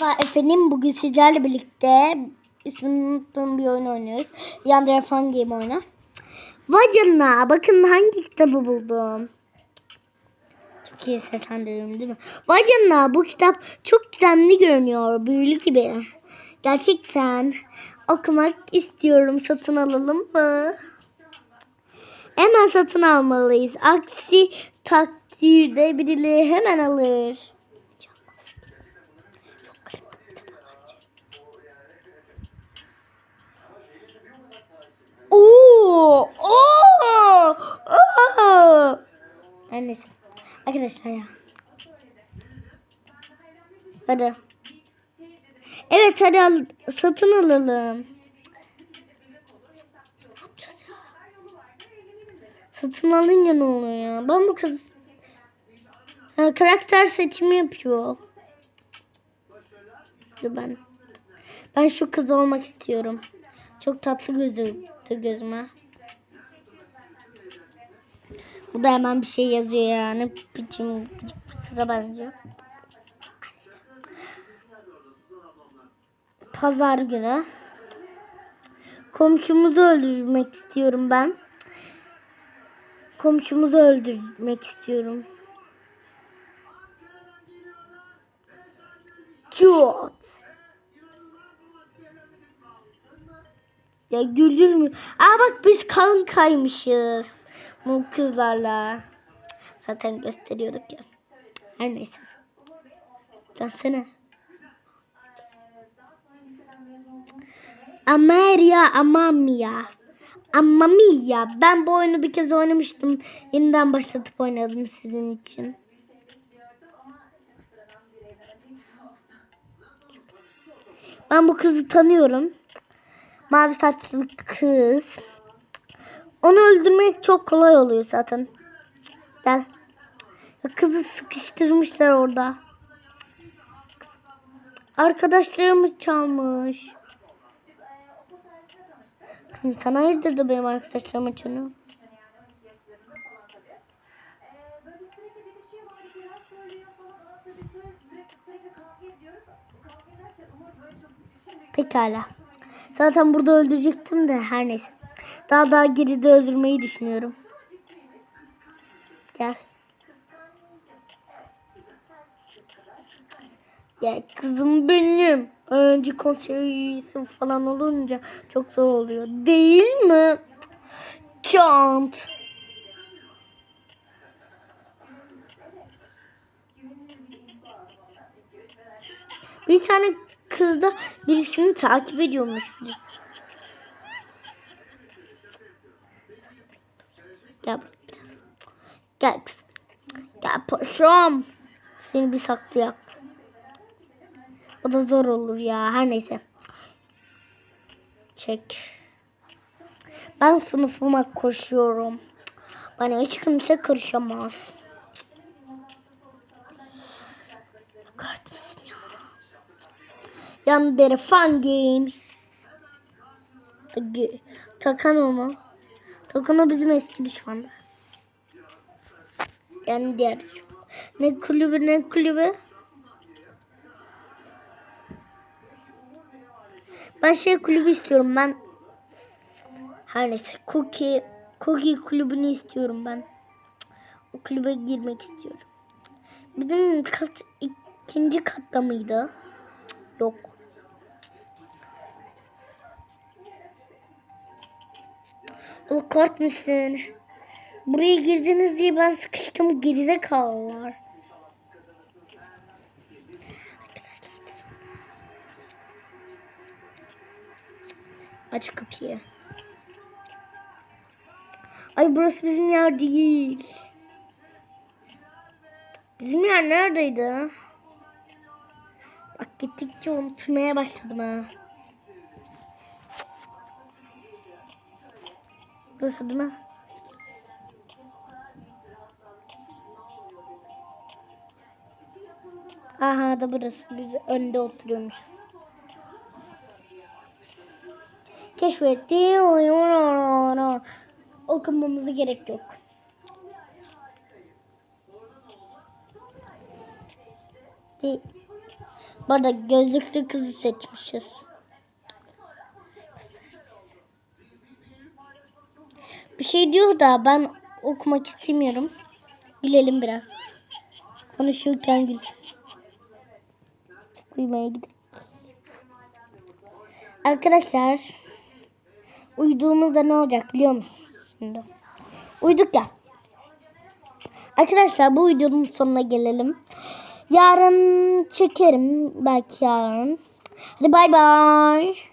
Merhaba efendim bugün sizlerle birlikte ismini unuttuğum bir oyun oynuyoruz. Yandere Fun Game oyunu. Vay canına bakın hangi kitabı buldum. Çok iyi seslendiriyorum değil mi? Vay canına bu kitap çok gizemli görünüyor. Büyülü gibi. Gerçekten okumak istiyorum. Satın alalım mı? Hemen satın almalıyız. Aksi takdirde birileri hemen alır. Çok garip bir kitap bence. Oo! Oo! Oo! Her neyse. Arkadaşlar ya. Hadi. Evet hadi al, satın alalım. Satın alınca ne oluyor ya? Ben bu kız ha, karakter seçimi yapıyor. Dur ben. Ben şu kız olmak istiyorum. Çok tatlı gözüktü gözüme. Bu da hemen bir şey yazıyor yani. Biçim gıcık bir kıza benziyor. Pazar günü. Komşumuzu öldürmek istiyorum ben. Komşumuzu öldürmek istiyorum. Çot. Ya güldürmüyor. Aa bak biz kankaymışız. Bu kızlarla. Zaten gösteriyorduk ya. Her neyse. Dönsene. Amaria Amamia. Amamia. Ben bu oyunu bir kez oynamıştım. Yeniden başlatıp oynadım sizin için. Ben bu kızı tanıyorum. Mavi saçlı kız. Onu öldürmek çok kolay oluyor zaten. Gel. Kızı sıkıştırmışlar orada. Arkadaşlarımız çalmış. Kızım sen hayırdır da benim arkadaşlarıma çalıyor. Pekala. Zaten burada öldürecektim de her neyse. Daha daha geride öldürmeyi düşünüyorum. Gel. Gel kızım benim. Önce konservisi falan olunca çok zor oluyor. Değil mi? Çant. Bir tane kız da birisini takip ediyormuş birisi. Gel biraz. Gel kızım. Gel paşam. Seni bir saklayak. O da zor olur ya. Her neyse. Çek. Ben sınıfıma koşuyorum. Bana hiç kimse karışamaz. Kahretmesin ya. Yandere fun game. Takan o o bizim eski düşmandı. Yani diğer düşman. Ne kulübü ne kulübü? Ben şey kulübü istiyorum ben. Her neyse Cookie, Cookie kulübünü istiyorum ben. O kulübe girmek istiyorum. Bizim kat ikinci katta mıydı? Yok. Kart mısın? Buraya girdiniz diye ben sıkıştım gerizekalılar. Arkadaşlar Aç kapıyı. Ay burası bizim yer değil. Bizim yer neredeydi? Bak gittikçe unutmaya başladım ha. Burası değil mi? Aha da burası. Biz önde oturuyormuşuz. Keşfetti. Okumamıza gerek yok. Bir Bu arada gözlüklü kızı seçmişiz. Bir şey diyor da ben okumak istemiyorum. Gülelim biraz. Konuşurken gül. Uyumaya gidelim. Arkadaşlar uyuduğumuzda ne olacak biliyor musunuz şimdi? Uyuduk ya. Arkadaşlar bu videonun sonuna gelelim. Yarın çekerim belki yarın. Hadi bay bay.